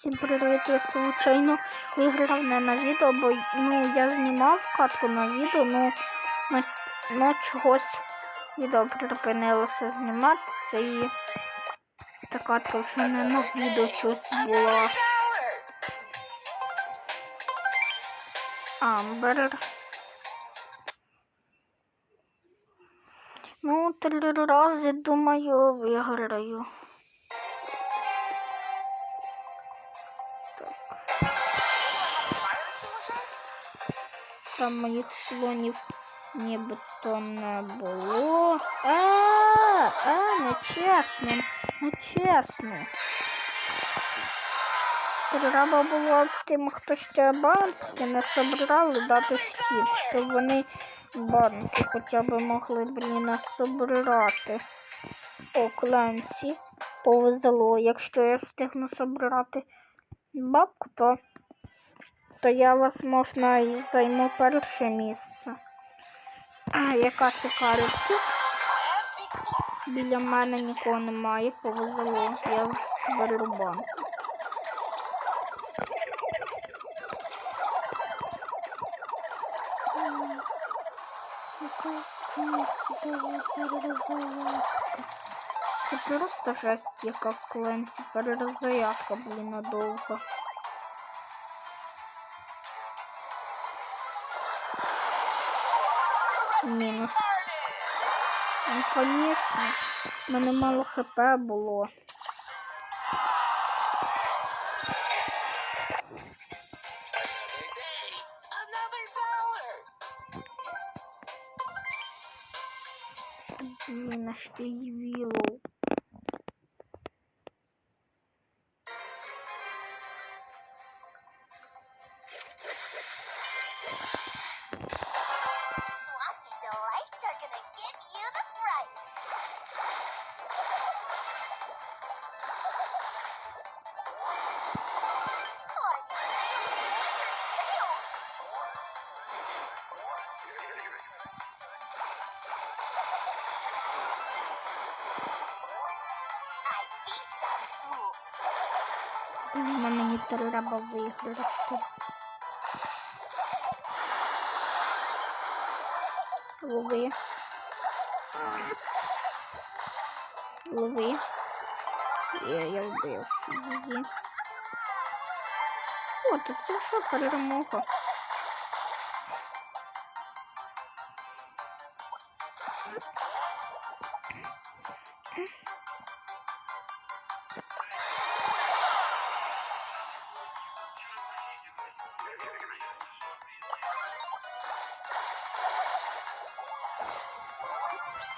Всім привіт, я случайно виграв не на відео, бо ну, я знімав катку на відео, ну, на, на чогось відео припинилося зніматися і та катка вже не на відео щось була. Амбер. Ну, три рази, думаю, виграю. Там моїх слонів нібито не було. А, а, нечесно, нечесно. Треба було тим, хто ще банки не собрали, дати щит, щоб вони банки хоча б могли, блін, собрати. О, Кленсі повезло. Якщо я встигну собрати бабку, то то я вас можна і займу перше місце. Яка це? Біля мене нікого немає, повезло. Я зберу банк. Це просто жесть, яка в кленці. Перезарядка, блін, надовго. Мінус. Ну, конечно. У мене мало хп було. Блін, аж не треба виграти. Лови. Лови. Я, я вбив її. О, тут це все перемога.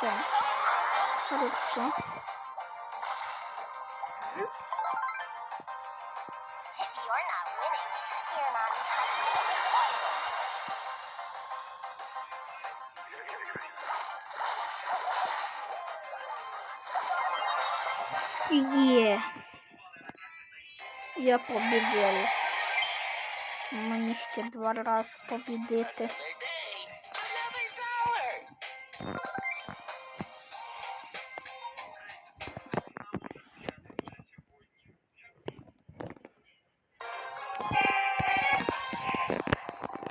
Все. Хорошо. Not Я побідила. Мені ще два рази побідити.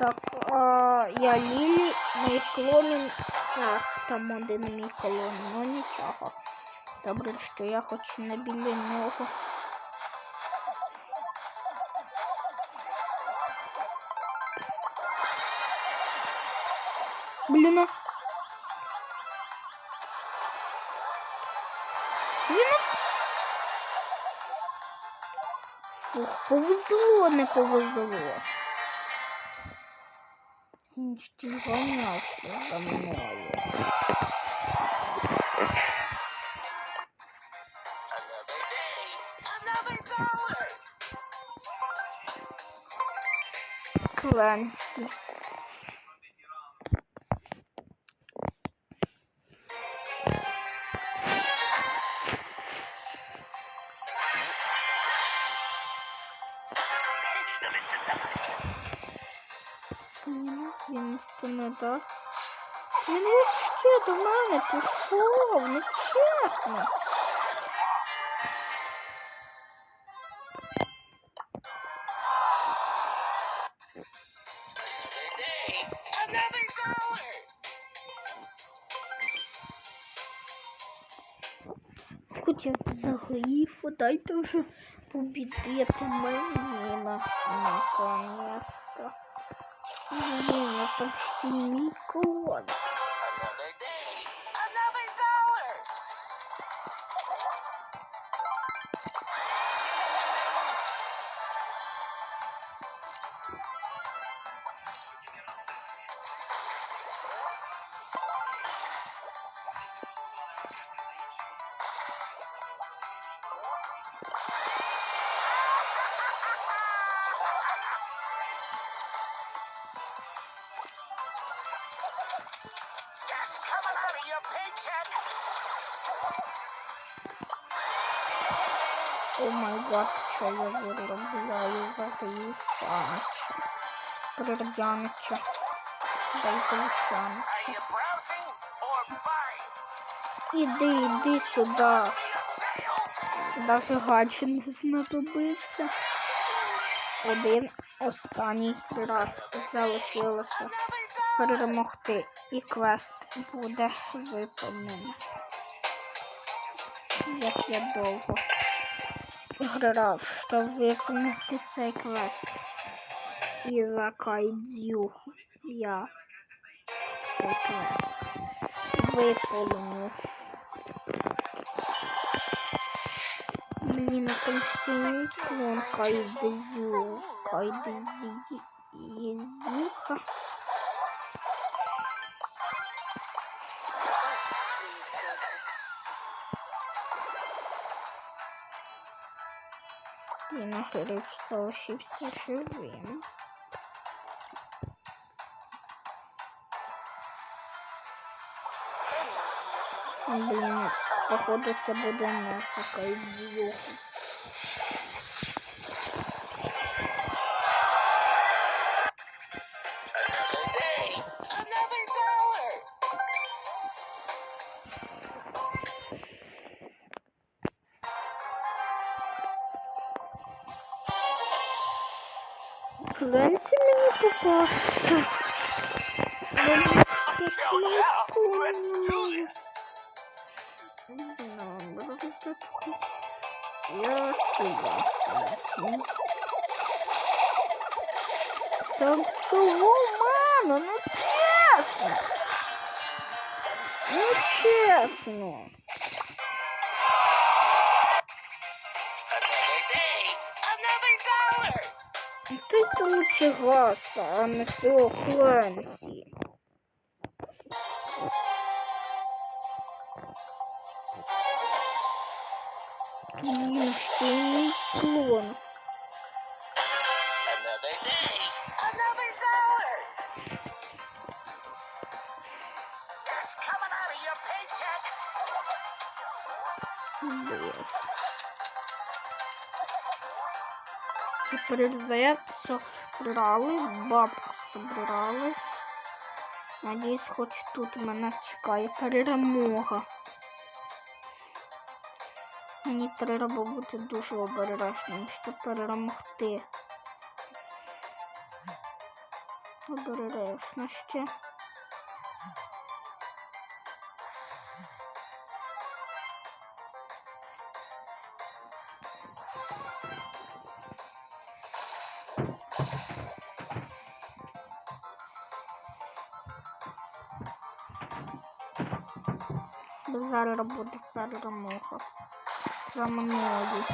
Так, а, я Лілі, мій клон. Ах, там один мій клон, ну нічого. Добре, що я хоч не біля нього. Блін. Фух, повезло, не повезло. Він ж ті гонявся за мною. Another так? Він ще до мене пішов, не чесно. Я загорів, дайте вже побідити мені на наконець. Блін, я почти. Another О май гад, що я виробляю взагалі шанча. Пердянича. Дайте Are шанча. you browsing or? Іди, іди сюди. Даже гаджет не знадобився. Один останній раз залишилося перемогти. І квест буде виконаний. Як я довго грав, щоб виконати цей квест. І за кайдзю я цей квест виконую. Блін, а там стіні клон кайдзю. Кайдзюха. И находился живым. Блин, походу это буде масака і. This. Я сюда. Та чого, мама? Ну чесно. Ну чесно. Ти то лучше гаса, а не цього Кленсі. Блін, що мій клон. Another day, another dollar. That's coming out of your paycheck. Блін. Тепер заряд собрали, бабку собрали. Надіюсь, хоч тут мене чекає перемога. Мені треба бути дуже обережним, щоб перемогти. Обережно ще. Буде перемога. За мною.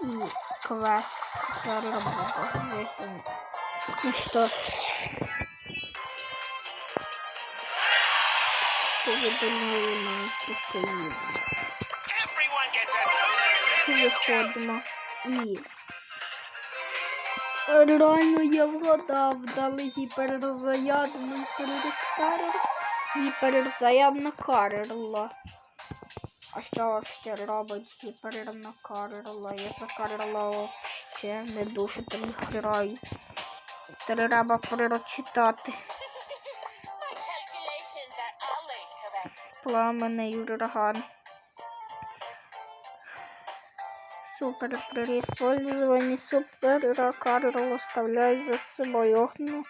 І квест виконаний. Ну що ж. Повідомляємо Україну. Виходимо і. Реально я вгадав, дали гіперзарядну перестарив. Гіперзарядна Карла. А що ще робить гіперна Карла? Я за Карла ще не дуже там граю. Треба прочитати. Пламенний ураган. Супер. При использовании супера Карл оставляет за собой огненный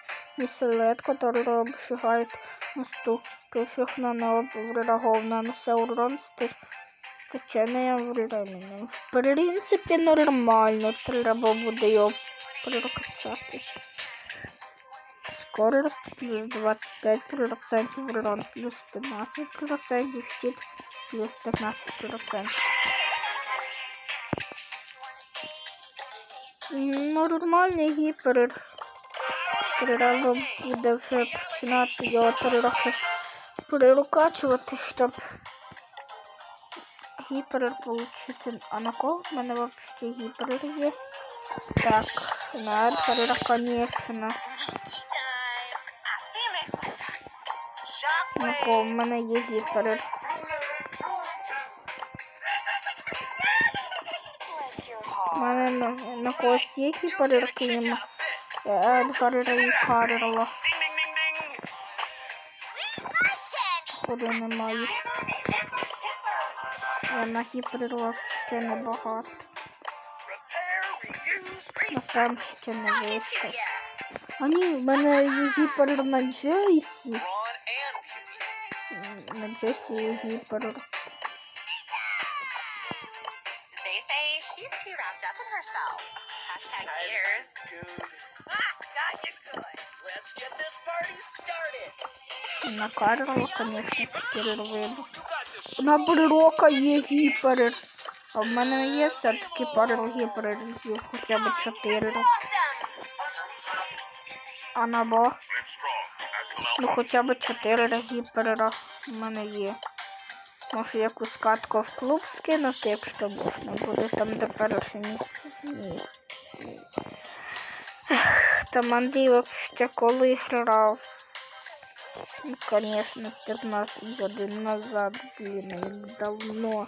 след, который обжигает наступающих на него врагов, нанося урон с течением времени. В принципі, нормально. Треба буде його прокачати. Скорость плюс 25%, урон плюс 15%, щит плюс 15%. Нормальний гіпер. Треба буде вже починати його трохи перерукачувати, щоб гіпер отримати. А на кого в мене взагалі гіпер є? Так, на Альфера, конечно. На кого в мене є гіпер. У мене на, на когось є гіпер, крім Альфера і Карла. Ding, ding, ding, ding. Куди немає. Я на гіпер ще небагато. Repair, reuse, На там ще не вийшло. А ні, в мене є гіпер на Джейсі. Ron and Pee-wee. На Джесі є гіпер. They say she's too wrapped up in herself. Hashtag haters. На Карла, конечно, перервину. На Брирока є гіпер. А в мене є все-таки пару гіпер, хоча б 4. А на Бо, Live strong. That's the ну хоча б 4 гіпера в мене є. Може якусь катку в клуб скинути, якщо можна буде там де перше місце. Ні. Ех, Там Андрій ще конечно, 15 годин назад, блін, давно.